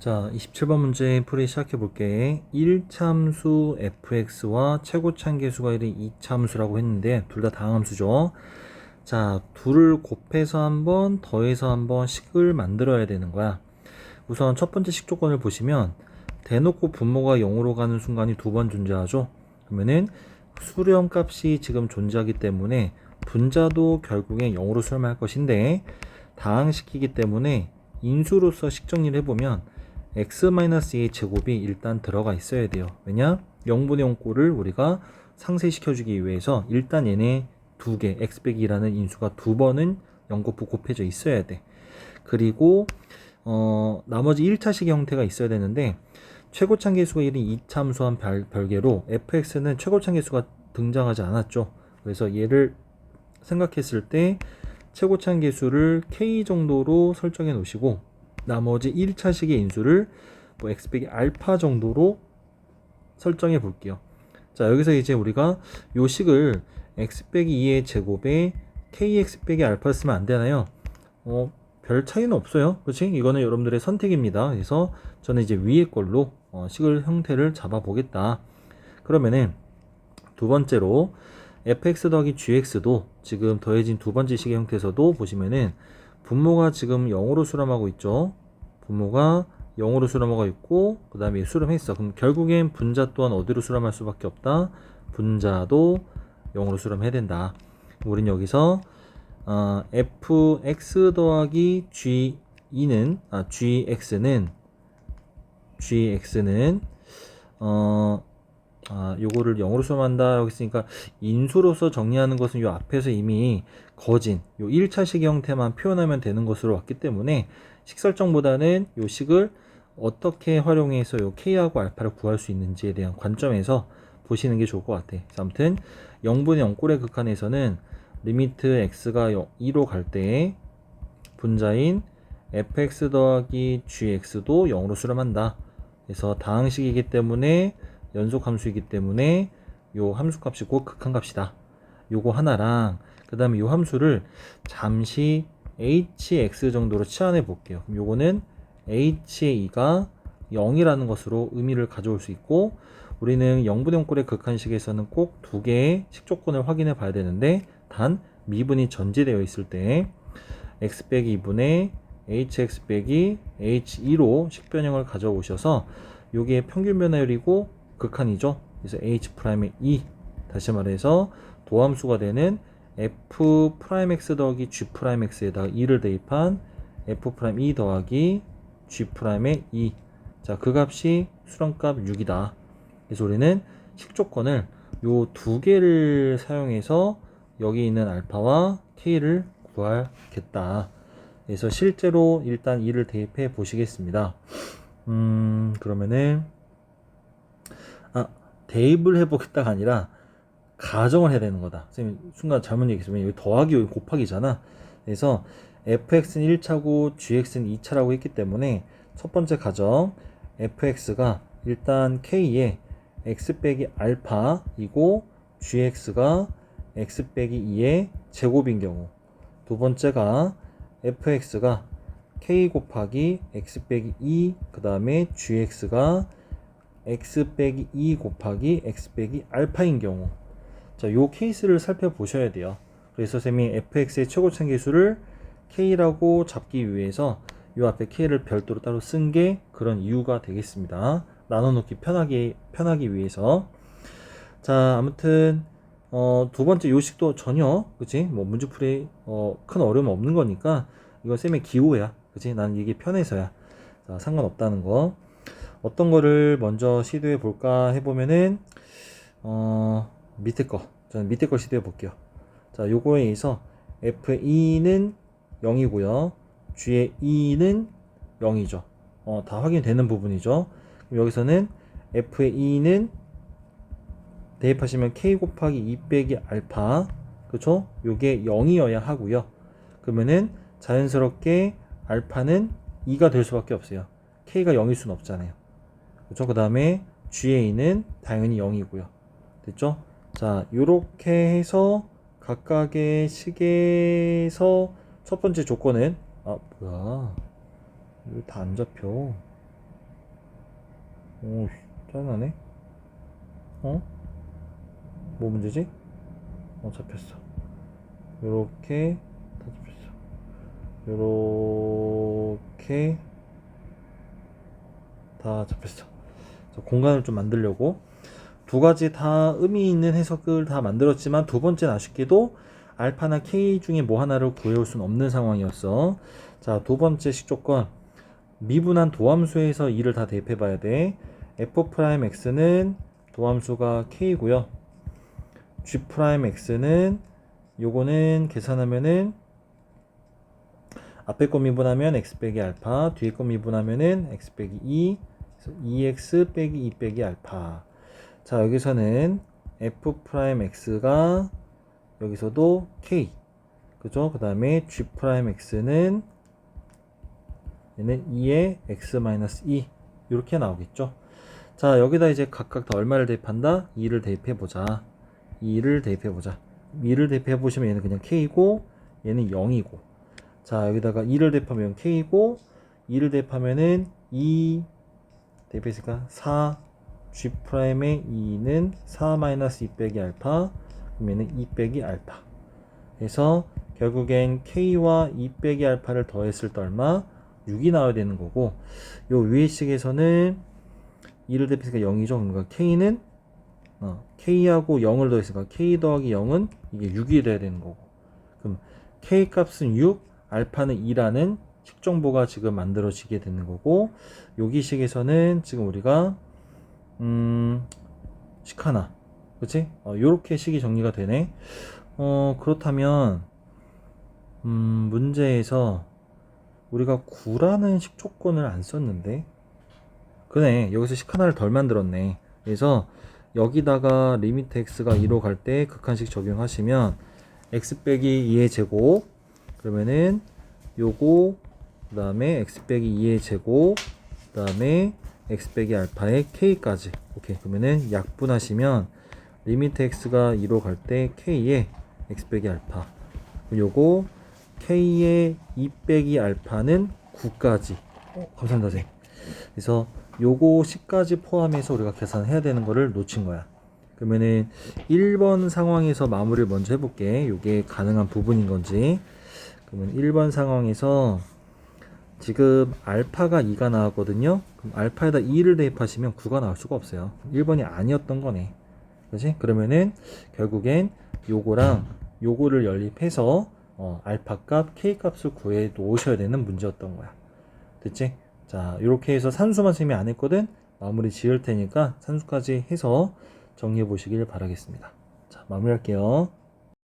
자, 27번 문제 풀이 시작해 볼게. 1참수 fx와 최고차계수가 이른 2참수라고 했는데 둘 다 다항함수죠. 자, 둘을 곱해서 한번 더해서 한번 식을 만들어야 되는 거야. 우선 첫 번째 식 조건을 보시면 대놓고 분모가 0으로 가는 순간이 두 번 존재하죠. 그러면은 수렴 값이 지금 존재하기 때문에 분자도 결국엔 0으로 수렴할 것인데 다항시키기 때문에 인수로서 식 정리를 해보면 x-a 제곱이 일단 들어가 있어야 돼요. 왜냐? 0분의 0꼴을 우리가 상쇄시켜주기 위해서 일단 얘네 두 개, x 100이라는 인수가 두 번은 0곱부 곱해져 있어야 돼. 그리고 어, 나머지 1차식의 형태가 있어야 되는데 최고차계수가 1인 2참수한 별, 별개로 fx는 최고차계수가 등장하지 않았죠. 그래서 얘를 생각했을 때 최고차계수를 k 정도로 설정해 놓으시고 나머지 1차식의 인수를 뭐 x 빼기 알파 정도로 설정해 볼게요. 자, 여기서 이제 우리가 요 식을 x 빼기 2의 제곱에 kx 빼기 알파 쓰면 안 되나요? 어, 별 차이는 없어요. 그렇지? 이거는 여러분들의 선택입니다. 그래서 저는 이제 위에 걸로 어, 식을 형태를 잡아 보겠다. 그러면은 두 번째로 fx 더하기 gx도 지금 더해진 두 번째 식의 형태에서도 보시면은 분모가 지금 0으로 수렴하고 있죠. 분모가 0으로 수렴하고 있고 그 다음에 수렴했어. 그럼 결국엔 분자 또한 어디로 수렴할 수밖에 없다. 분자도 0으로 수렴해야 된다. 우린 여기서 어, fx 더하기 g2는 아 gx는 gx는 어 아, 요거를 0으로 수렴한다라고 했으니까 인수로서 정리하는 것은 요 앞에서 이미 거진 요 1차식 형태만 표현하면 되는 것으로 왔기 때문에 식 설정보다는 요 식을 어떻게 활용해서 요 k하고 알파를 구할 수 있는지에 대한 관점에서 보시는 게 좋을 것 같아. 아무튼 0분의 0꼴의 극한에서는 리미트 x가 2로 갈 때 분자인 fx 더하기 gx도 0으로 수렴한다. 그래서 다항식이기 때문에 연속 함수이기 때문에 요 함수 값이 꼭 극한값이다. 요거 하나랑 그 다음에 요 함수를 잠시 hx 정도로 치환해 볼게요. 그럼 요거는 h의 2가 0이라는 것으로 의미를 가져올 수 있고 우리는 0분의 0꼴의 극한식에서는 꼭 두 개의 식조건을 확인해 봐야 되는데 단 미분이 전제되어 있을 때 x 빼기 2분의 hx 빼기 h2로 식변형을 가져오셔서 요게 평균 변화율이고 극한이죠. 그래서 h''의 2 다시 말해서 도함수가 되는 f'(x) 더하기 g'x에다가 2를 대입한 f'2 더하기 g'의 2 자, 그 값이 수렴값 6이다. 그래서 우리는 식조건을 요 두 개를 사용해서 여기 있는 알파와 k를 구하겠다. 그래서 실제로 일단 2를 대입해 보시겠습니다. 음, 그러면은 아, 대입을 해보겠다가 아니라 가정을 해야 되는 거다. 선생님 순간 잘못 얘기했으면 여기 더하기 여기 곱하기잖아. 그래서 fx는 1차고 gx는 2차라고 했기 때문에 첫 번째 가정 fx가 일단 k에 x 빼기 알파이고 gx가 x 빼기 2의 제곱인 경우 두 번째가 fx가 k 곱하기 x 빼기 2 그 다음에 gx가 x 빼기 2 곱하기 x 빼기 알파인 경우. 자, 요 케이스를 살펴보셔야 돼요. 그래서 쌤이 fx의 최고차 계수를 k라고 잡기 위해서 요 앞에 k를 별도로 따로 쓴 게 그런 이유가 되겠습니다. 나눠놓기 편하게 편하기 위해서. 자 아무튼 어, 두 번째 요식도 전혀 그치? 뭐 문제풀이 어, 큰 어려움 없는 거니까 이거 쌤의 기호야. 그치? 나는 이게 편해서야. 자, 상관없다는 거 어떤 거를 먼저 시도해 볼까 해보면은 어, 밑에 거. 저는 밑에 걸 시도해 볼게요. 자 요거에 의해서 F2는 0이고요. G의 2는 0이죠. 어, 다 확인되는 부분이죠. 여기서는 F의 2는 대입하시면 K 곱하기 2 빼기 알파. 그쵸? 요게 0이어야 하고요. 그러면은 자연스럽게 알파는 2가 될 수밖에 없어요. K가 0일 수는 없잖아요 그쵸 그 다음에 GA는 당연히 0이고요 됐죠 자, 요렇게 해서 각각의 식에서 첫 번째 조건은 아, 뭐야. 이거 다 안 잡혀. 오, 짜증나네. 어? 뭐 문제지? 어, 잡혔어. 요렇게 다 잡혔어. 요렇게 다 잡혔어. 공간을 좀 만들려고 두 가지 다 의미 있는 해석을 다 만들었지만 두 번째는 아쉽게도 알파나 K 중에 뭐 하나를 구해올 수는 없는 상황이었어. 자, 두 번째 식조건. 미분한 도함수에서 2를 다 대입해 봐야 돼. f'x는 도함수가 k고요. g'x는 요거는 계산하면은 앞에 거 미분하면 x 빼기 알파, 뒤에 거 미분하면은 x 빼기 2, 그래서 2x 빼기 2 빼기 알파. 자, 여기서는 f'x가 여기서도 k. 그죠? 그 다음에 g'x는 얘는 2의 x-2 이렇게 나오겠죠. 자 여기다 이제 각각 다 얼마를 대입한다? 2를 대입해 보자. 2를 대입해 보자. 2를 대입해 보시면 얘는 그냥 k고 얘는 0이고 자 여기다가 2를 대입하면 k고 2를 대입하면은 2 대입했으니까 4 g'의 2는 4-2 빼기 알파 그러면은 2 빼기 알파 그래서 결국엔 k와 2 빼기 알파를 더했을 때 얼마? 6이 나와야 되는 거고 요 위의 식에서는 2를 대입했으니까 0이죠. 그러니까 k는 어, k하고 0을 더했으니까 k 더하기 0은 이게 6이 돼야 되는 거고 그럼 k 값은 6, 알파는 2라는 식 정보가 지금 만들어지게 되는 거고 여기 식에서는 지금 우리가 음식 하나. 그치? 어, 요렇게 식이 정리가 되네. 어 그렇다면 음 문제에서 우리가 9라는 식 조건을 안 썼는데? 그네. 여기서 식 하나를 덜 만들었네. 그래서 여기다가 리미트 x가 2로 갈 때 극한식 적용하시면 x 빼기 2의 제곱 그러면은 요거 그 다음에 x 빼기 2의 제곱 그 다음에 x 빼기 알파의 k까지. 오케이. 그러면은 약분하시면 리미트 x가 2로 갈 때 k의 x 빼기 알파. 요거 k의 2 빼기 알파는 9까지. 어, 감사합니다 선생님. 그래서 요거 10까지 포함해서 우리가 계산해야 되는 거를 놓친 거야. 그러면은 1번 상황에서 마무리를 먼저 해볼게. 요게 가능한 부분인 건지. 그러면 1번 상황에서 지금 알파가 2가 나왔거든요 그럼 알파에다 2를 대입하시면 9가 나올 수가 없어요 1번이 아니었던 거네 그지 그러면은 결국엔 요거랑 요거를 연립해서 어, 알파 값, k 값을 구해 놓으셔야 되는 문제였던 거야. 됐지? 자, 이렇게 해서 산수만 쌤이 안 했거든? 마무리 지을 테니까 산수까지 해서 정리해 보시길 바라겠습니다. 자, 마무리할게요.